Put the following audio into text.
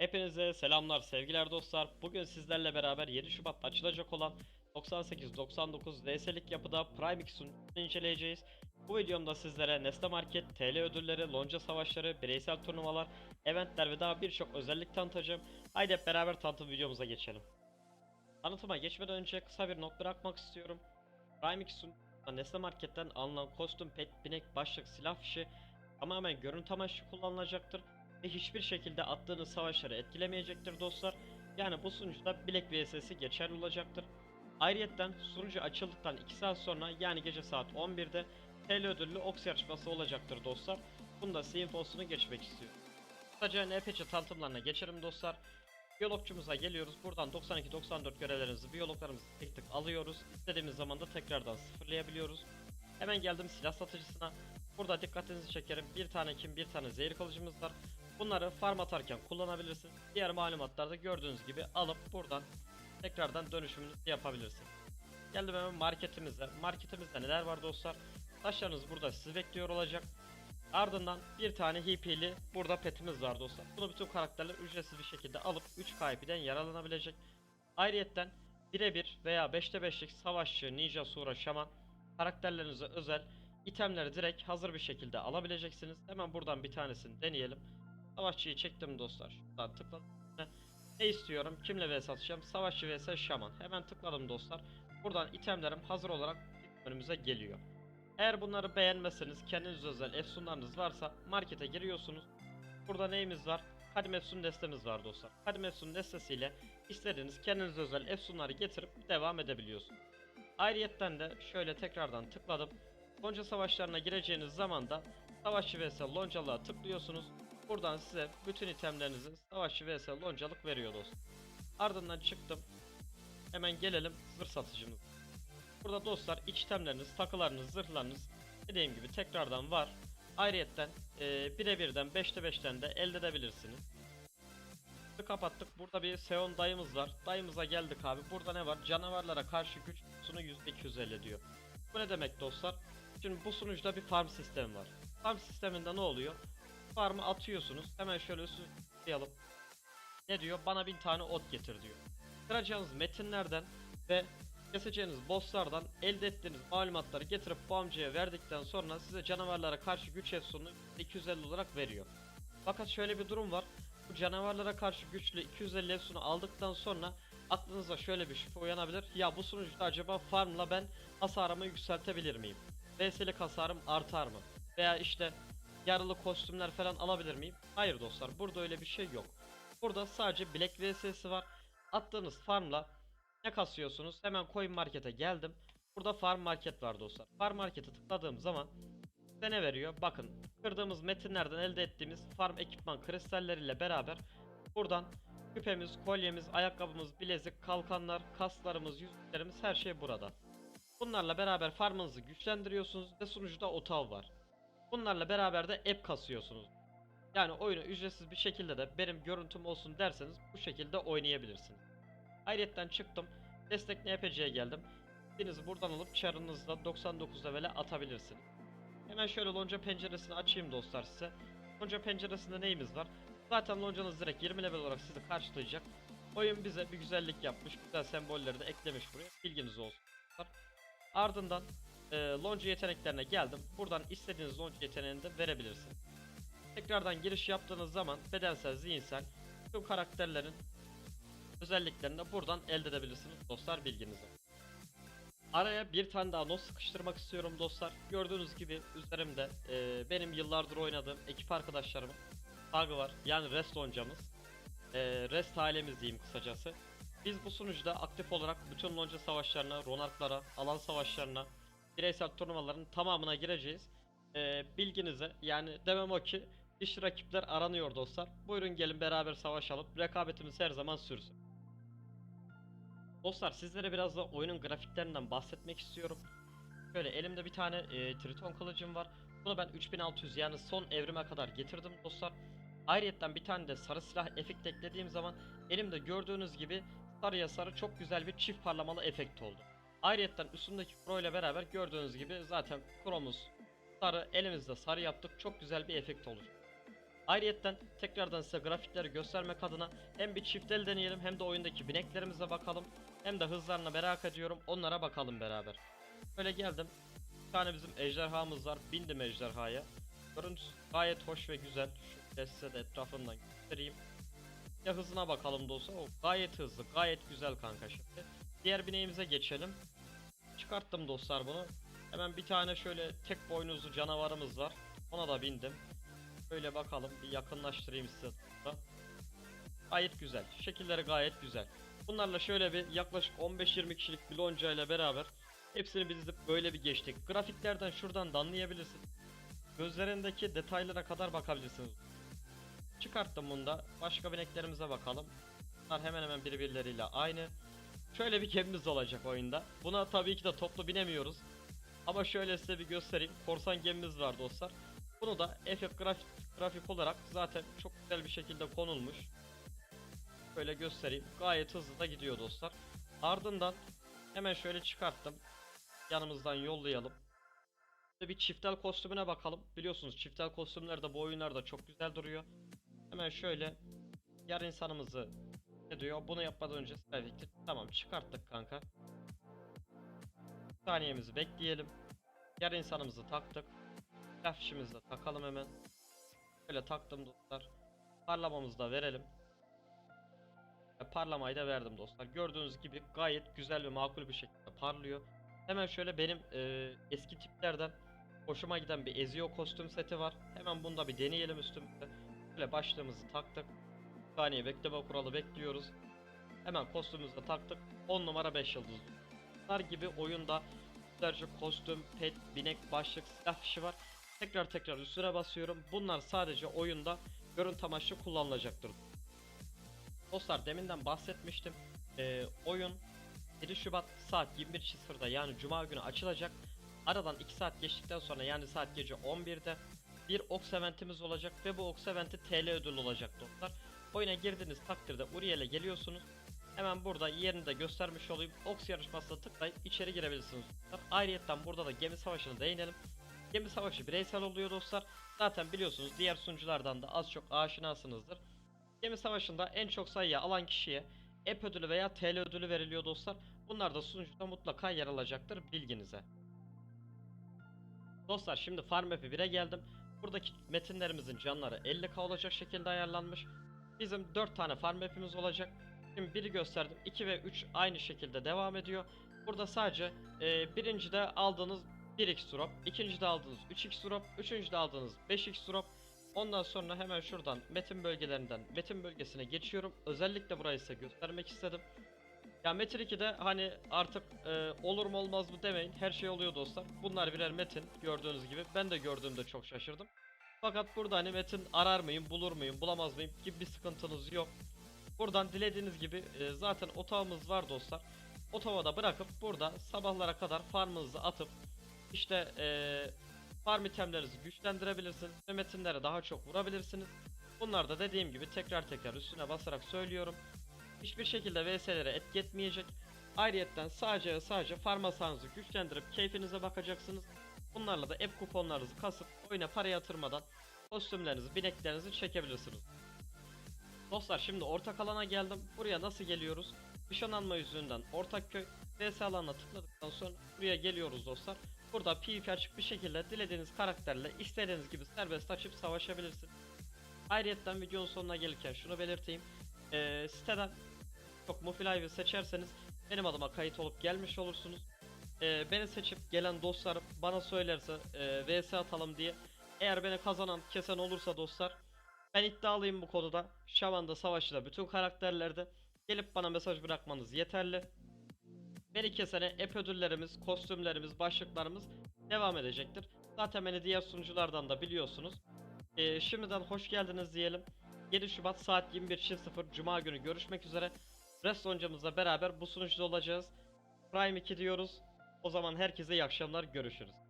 Hepinize selamlar sevgiler dostlar. Bugün sizlerle beraber 7 Şubat'ta açılacak olan 98-99 VS'lik yapıda Prime 2 sunucusunu inceleyeceğiz. Bu videomda sizlere Nesne Market, TL ödülleri, lonca savaşları, bireysel turnuvalar, eventler ve daha birçok özellik tanıtacağım. Haydi hep beraber tanıtım videomuza geçelim. Tanıtıma geçmeden önce kısa bir not bırakmak istiyorum. Prime 2 sunucusunda Market'ten alınan kostüm, pet, binek, başlık, silah fişi tamamen görüntü amaçlı kullanılacaktır ve hiçbir şekilde attığınız savaşları etkilemeyecektir dostlar. Yani bu sunucuda bilek VS'si geçerli olacaktır. Ayrıyetten sunucu açıldıktan 2 saat sonra yani gece saat 11'de TL ödüllü Ox yarışması olacaktır dostlar. Bunda size infosunu geçmek istiyorum. Kısaca NPC tanıtımlarına geçelim dostlar. Biyologçumuza geliyoruz. Buradan 92-94 görevlerimizi, biyologlarımızı tek tık alıyoruz. İstediğimiz zaman da tekrardan sıfırlayabiliyoruz. Hemen geldim silah satıcısına. Burada dikkatinizi çekerim. Bir tane kim, bir tane zehir kılıcımız var. Bunları farm atarken kullanabilirsiniz. Diğer malumatlarda gördüğünüz gibi alıp buradan tekrardan dönüşümünüzü yapabilirsiniz. Geldim hemen marketimize. Marketimizde neler var dostlar? Taşlarınız burada sizi bekliyor olacak. Ardından bir tane HP'li burada petimiz var dostlar. Bunu bütün karakterler ücretsiz bir şekilde alıp 3 KP'den yararlanabilecek. Ayrıyetten birebir veya 5'te 5'lik savaşçı, ninja, sura, şaman karakterlerinize özel itemleri direkt hazır bir şekilde alabileceksiniz. Hemen buradan bir tanesini deneyelim. Savaşçıyı çektim dostlar. Şuradan tıkladım. Ne istiyorum? Kimle vs atacağım? Savaşçı vs şaman. Hemen tıkladım dostlar. Buradan itemlerim hazır olarak önümüze geliyor. Eğer bunları beğenmezseniz kendiniz özel efsunlarınız varsa markete giriyorsunuz. Burada neyimiz var? Kadim Efsun destemiz var dostlar. Kadim Efsun destesiyle istediğiniz kendiniz özel efsunları getirip devam edebiliyorsunuz. Ayrıyetten de şöyle tekrardan tıkladım. Lonca savaşlarına gireceğiniz zaman da Savaşçı vs loncalığa tıklıyorsunuz. Buradan size bütün itemlerinizi Savaşçı vs loncalık veriyor dostum. Ardından çıktım. Hemen gelelim zırh satıcımız. Burada dostlar iç itemleriniz, takılarınız, zırhlarınız dediğim gibi tekrardan var. Ayrıyetten e, birebirden 5'te 5'ten de elde edebilirsiniz. Kapattık. Burada bir Seon dayımız var. Dayımıza geldik abi. Burada ne var? Canavarlara karşı güç sunu %250 diyor. Bu ne demek dostlar? Şimdi bu sunucuda bir farm sistemi var. Farm sisteminde ne oluyor? Farmı atıyorsunuz. Hemen şöyle üstüne Ne diyor? Bana bin tane ot getir diyor. Kıracağınız metinlerden ve keseceğiniz bosslardan elde ettiğiniz malumatları getirip bu amcaya verdikten sonra size canavarlara karşı güç efsununu 250 olarak veriyor. Fakat şöyle bir durum var. Bu canavarlara karşı güçlü 250 efsunu aldıktan sonra aklınıza şöyle bir şüphe uyanabilir. Ya bu sunucuda acaba farmla ben hasarımı yükseltebilir miyim? VS'lik hasarım artar mı? Veya işte yarılı kostümler falan alabilir miyim? Hayır dostlar burada öyle bir şey yok. Burada sadece Black VS'si var. Attığınız farmla ne kasıyorsunuz? Hemen Coin Market'e geldim. Burada Farm Market var dostlar. Farm Market'e tıkladığım zaman size ne veriyor? Bakın kırdığımız metinlerden elde ettiğimiz farm ekipman kristalleriyle beraber buradan küpemiz, kolyemiz, ayakkabımız, bilezik, kalkanlar, kaslarımız, yüzüklerimiz her şey burada. Bunlarla beraber farmınızı güçlendiriyorsunuz ve sunucuda otav var. Bunlarla beraber de app kasıyorsunuz. Yani oyunu ücretsiz bir şekilde de benim görüntüm olsun derseniz bu şekilde oynayabilirsiniz. Ayrıyetten çıktım. Destek NPC'ye geldim. Birinizi buradan alıp çarınızla 99 level'e atabilirsiniz. Hemen şöyle lonca penceresini açayım dostlar size. Lonca penceresinde neyimiz var? Zaten loncanız direkt 20 level olarak sizi karşılayacak. Oyun bize bir güzellik yapmış. Güzel sembolleri de eklemiş buraya. Bilginiz olsun. Ardından e, lonca yeteneklerine geldim. Buradan istediğiniz lonca yeteneğini de verebilirsiniz. Tekrardan giriş yaptığınız zaman bedensel, zihinsel tüm karakterlerin özelliklerini de buradan elde edebilirsiniz dostlar bilginize. Araya bir tane daha not sıkıştırmak istiyorum dostlar. Gördüğünüz gibi üzerimde e, benim yıllardır oynadığım ekip arkadaşlarımın tagı var. Yani rest loncamız. E, rest ailemiz diyeyim kısacası. Biz bu sunucuda aktif olarak bütün lonca savaşlarına, ronarklara, alan savaşlarına, bireysel turnuvaların tamamına gireceğiz. E, bilginize yani demem o ki dişli rakipler aranıyor dostlar. Buyurun gelin beraber savaşalım. Rekabetimiz her zaman sürsün. Dostlar sizlere biraz da oyunun grafiklerinden bahsetmek istiyorum. Şöyle elimde bir tane e, Triton kılıcım var. Bunu ben 3600 yani son evrime kadar getirdim dostlar. Ayrıyetten bir tane de sarı silah efekt eklediğim zaman elimde gördüğünüz gibi sarıya sarı çok güzel bir çift parlamalı efekt oldu. Ayrıyetten üstümdeki pro ile beraber gördüğünüz gibi zaten kromuz sarı elimizde sarı yaptık çok güzel bir efekt olur. Ayrıyetten tekrardan size grafikleri göstermek adına hem bir çift el deneyelim hem de oyundaki bineklerimize bakalım. Hem de hızlarına merak ediyorum onlara bakalım beraber. Böyle geldim. Bir tane bizim ejderhamız var. Bindim ejderhaya. Görüntüsü gayet hoş ve güzel. Şöyle size de etrafından göstereyim. Ya hızına bakalım dostlar. O gayet hızlı, gayet güzel kanka şimdi. Diğer bineğimize geçelim. Çıkarttım dostlar bunu. Hemen bir tane şöyle tek boynuzlu canavarımız var. Ona da bindim. Böyle bakalım bir yakınlaştırayım size. Gayet güzel. Şekilleri gayet güzel. Bunlarla şöyle bir yaklaşık 15-20 kişilik bir lonca ile beraber hepsini dizip böyle bir geçtik. Grafiklerden şuradan da anlayabilirsiniz. Gözlerindeki detaylara kadar bakabilirsiniz. Çıkarttım bunu da. Başka bineklerimize bakalım. Bunlar hemen hemen birbirleriyle aynı. Şöyle bir gemimiz olacak oyunda. Buna tabii ki de toplu binemiyoruz. Ama şöyle size bir göstereyim. Korsan gemimiz var dostlar. Bunu da FF grafik, grafik olarak zaten çok güzel bir şekilde konulmuş. Böyle göstereyim. Gayet hızlı da gidiyor dostlar. Ardından hemen şöyle çıkarttım. Yanımızdan yollayalım. Ve bir çiftel kostümüne bakalım. Biliyorsunuz çiftel kostümler de bu oyunlarda çok güzel duruyor. Hemen şöyle yar insanımızı ne diyor? Bunu yapmadan önce selfie Tamam çıkarttık kanka. Saniyemizi bekleyelim. Yar insanımızı taktık. Flaşımızı da takalım hemen. Böyle taktım dostlar. Parlamamızı da verelim. Ve Parlamayı da verdim dostlar. Gördüğünüz gibi gayet güzel ve makul bir şekilde parlıyor. Hemen şöyle benim e, eski tiplerden hoşuma giden bir Ezio kostüm seti var. Hemen bunu da bir deneyelim üstümüzde. Böyle başlığımızı taktık. Saniye bekleme kuralı bekliyoruz. Hemen kostümümüzü taktık. 10 numara 5 yıldız. Bunlar gibi oyunda yüzlerce kostüm, pet, binek, başlık, silah fişi var. Tekrar tekrar üstüne basıyorum. Bunlar sadece oyunda görüntü amaçlı kullanılacaktır. Dostlar deminden bahsetmiştim. Ee, oyun 7 Şubat saat 21.00'da yani Cuma günü açılacak. Aradan 2 saat geçtikten sonra yani saat gece 11'de bir Ox eventimiz olacak ve bu Ox eventi TL ödül olacak dostlar. Oyuna girdiğiniz takdirde Uriel'e geliyorsunuz. Hemen burada yerini de göstermiş olayım. Ox yarışmasına tıklayıp içeri girebilirsiniz dostlar. Ayrıyetten burada da gemi savaşına değinelim. Gemi savaşı bireysel oluyor dostlar. Zaten biliyorsunuz diğer sunuculardan da az çok aşinasınızdır. Gemi savaşında en çok sayıya alan kişiye EP ödülü veya TL ödülü veriliyor dostlar. Bunlar da sunucuda mutlaka yer alacaktır bilginize. Dostlar şimdi Farm Map'i 1'e geldim. Buradaki metinlerimizin canları 50k olacak şekilde ayarlanmış. Bizim 4 tane farm map'imiz olacak. Şimdi biri gösterdim. 2 ve 3 aynı şekilde devam ediyor. Burada sadece e, birincide aldığınız 1x drop, ikincide aldığınız 3x drop, üçüncüde aldığınız 5x drop. Ondan sonra hemen şuradan metin bölgelerinden metin bölgesine geçiyorum. Özellikle burayı size göstermek istedim. Ya Metin 2'de hani artık e, olur mu olmaz mı demeyin. Her şey oluyor dostlar. Bunlar birer metin gördüğünüz gibi. Ben de gördüğümde çok şaşırdım. Fakat burada hani metin arar mıyım, bulur muyum, bulamaz mıyım gibi bir sıkıntınız yok. Buradan dilediğiniz gibi e, zaten otağımız var dostlar. Otağı da bırakıp burada sabahlara kadar farmınızı atıp işte e, farm itemlerinizi güçlendirebilirsiniz ve metinlere daha çok vurabilirsiniz. Bunlar da dediğim gibi tekrar tekrar üstüne basarak söylüyorum. Hiçbir şekilde VS'lere etki etmeyecek. Ayrıyetten sadece sadece farm hasarınızı güçlendirip keyfinize bakacaksınız. Bunlarla da app kuponlarınızı kasıp oyuna para yatırmadan kostümlerinizi, bineklerinizi çekebilirsiniz. Dostlar şimdi ortak alana geldim. Buraya nasıl geliyoruz? Işınlanma yüzünden Ortakköy VS alanına tıkladıktan sonra buraya geliyoruz dostlar. Burada PvP açık bir şekilde dilediğiniz karakterle istediğiniz gibi serbest açıp savaşabilirsiniz. Ayrıyetten videonun sonuna gelirken şunu belirteyim. Ee, siteden çok Mufi Live'ı seçerseniz benim adıma kayıt olup gelmiş olursunuz. Ee, beni seçip gelen dostlarım bana söylerse e, VS atalım diye eğer beni kazanan kesen olursa dostlar ben iddialıyım bu konuda. Şaman'da savaşta bütün karakterlerde gelip bana mesaj bırakmanız yeterli. Beni kesene ep ödüllerimiz, kostümlerimiz, başlıklarımız devam edecektir. Zaten beni diğer sunuculardan da biliyorsunuz. Ee, şimdiden hoş geldiniz diyelim. 7 Şubat saat 21.00 Cuma günü görüşmek üzere. Rest oncamızla beraber bu sunucuda olacağız. Prime 2 diyoruz. O zaman herkese iyi akşamlar görüşürüz.